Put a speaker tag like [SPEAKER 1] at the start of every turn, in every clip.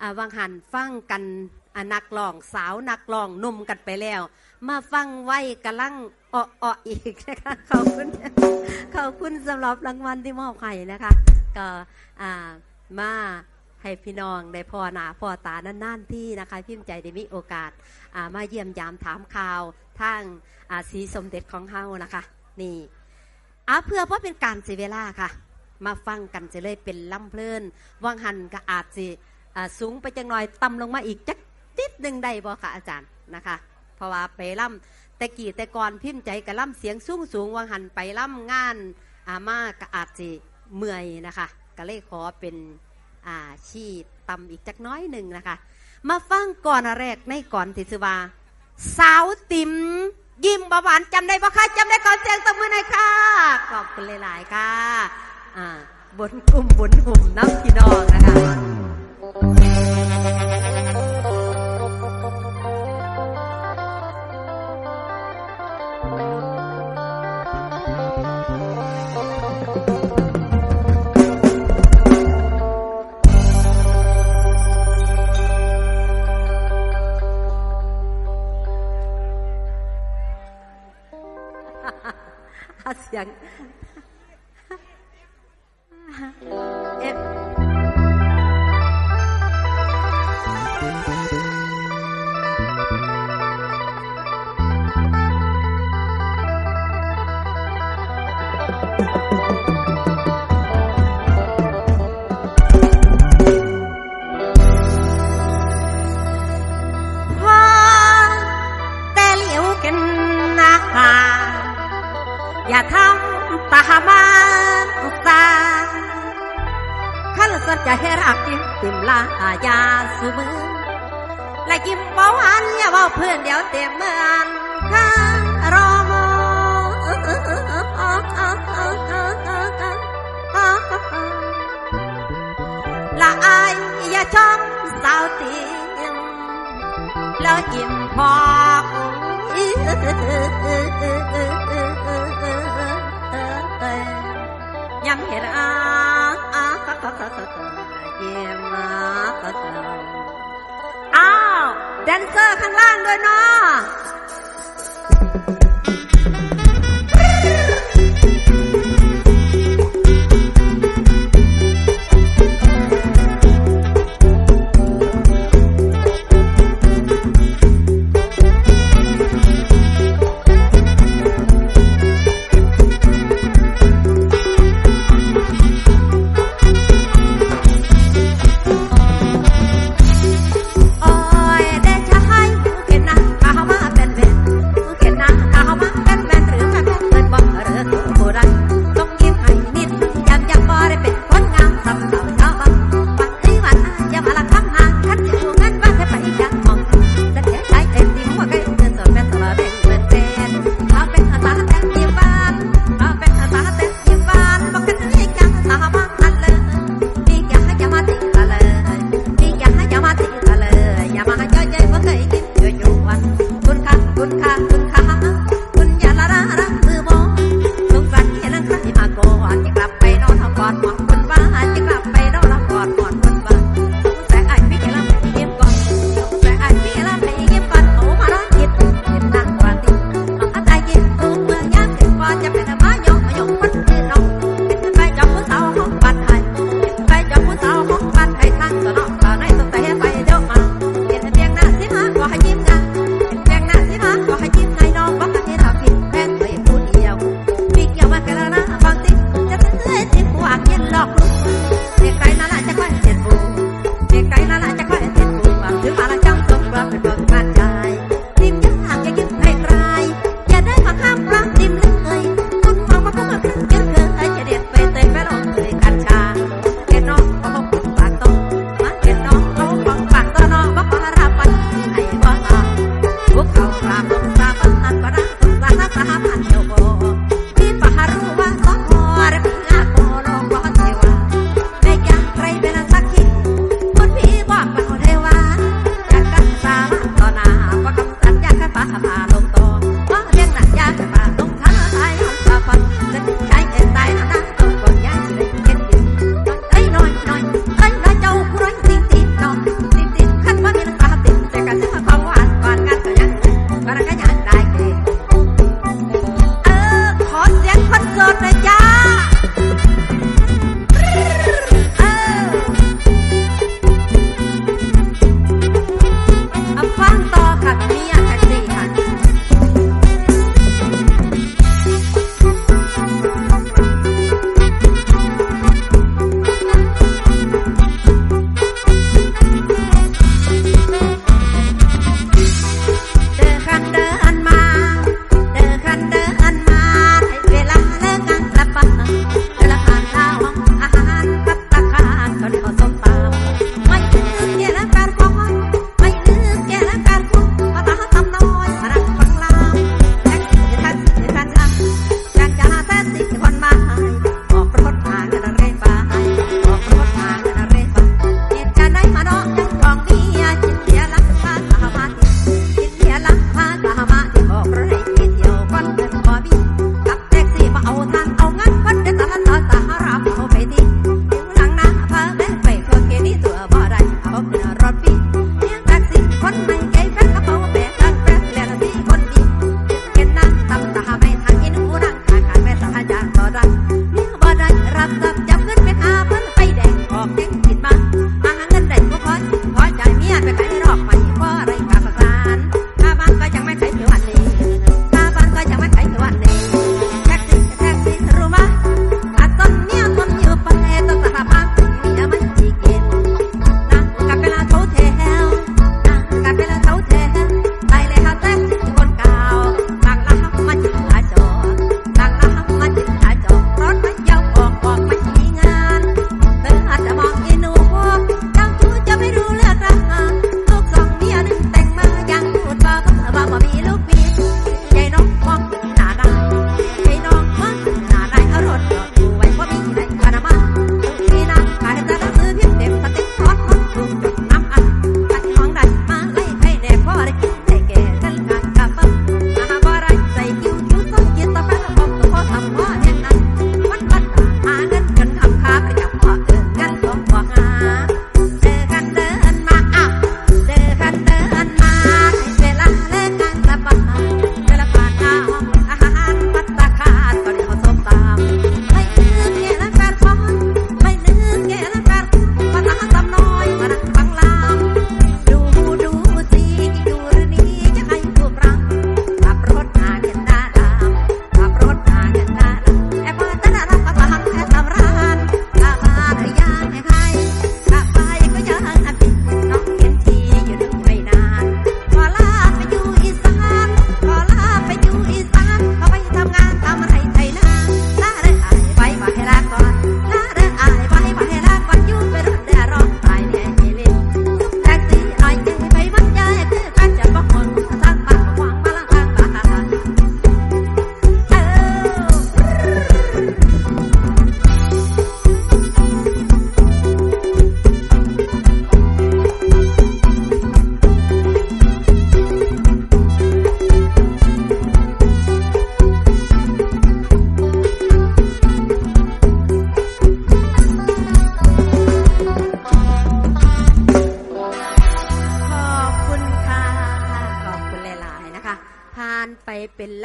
[SPEAKER 1] อ่าวังหันฟังกันนักร้องสาวนักร้องนุ่มกันไปแล้ว มาฟังไว้กำลังเอ้อๆอีกนะคะขอบคุณขอบคุณสำหรับรางวัลที่มอบให้นะคะ ก็อ่ามาให้พี่น้องได้พอหนาพ่อตานานๆที่นะคะพิมพ์ใจได้มีโอกาสามาเยี่ยมยามถามข่าวทางสีสมเด็จของเฮานะคะ นี่อะเพื่อเพราะเป็นการเสียเวลาค่ะ มาฟังกันจะเลยเป็นล่ำเพลิน วังหันก็อาจสิอ่า สูงไปจังหน่อยต่ำลงมาอีกจักติดหนึ่งได้บ่ค่ะอาจารย์นะคะ เพราะว่าไปล่ำแต่กี่แต่ก่อนพิมพ์ใจกับล่ำเสียงสูงสูงวังหันไปล่ำงานอามาก็อาจสิเมื่อยนะคะก็เลยขอเป็นอาชีพต่ำอีกจักน้อยหนึ่งนะคะ มาฟังก่อนแรกในก่อนที่จะว่าสาวติ๋มยิ้มบหวานจำได้ปะคะจำได้ก่อนเสียงตบมือหน่อยค่ะขอบคุณหลาย ๆ ค่ะ อ่าบนกลุ่มบนหุ่มน้ำพี่น้องนะคะ เอ สูมือและกิมเบาหวานอย่าเบาเพื่อนเดี๋ยวเต็มเมืองข้ารอมอละอายอย่าชอบสาวเตียงแล้วอิ่มพอยำเห็นอา เยี่ยมมาอ้าว แดนเซอร์ข้างล่างด้วยเนาะ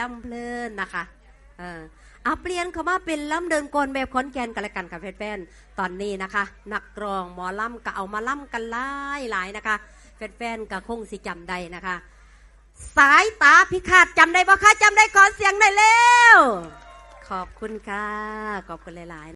[SPEAKER 1] ล่ำเพลินนะคะเออเอาเปลี่ยนเขามาเป็นล่ำเดินกลแบบขอนแก่นกันละกันค่ะแฟนๆตอนนี้นะคะ นักร้องหมอล่ำก็เอามาล่ำกันหลายหลายๆนะคะแฟนๆก็คงสิจำได้นะคะ สายตาพิฆาตจำได้บ่คะจำได้ขอเสียงหน่อยเร็วขอบคุณค่ะ ขอบคุณหลายๆ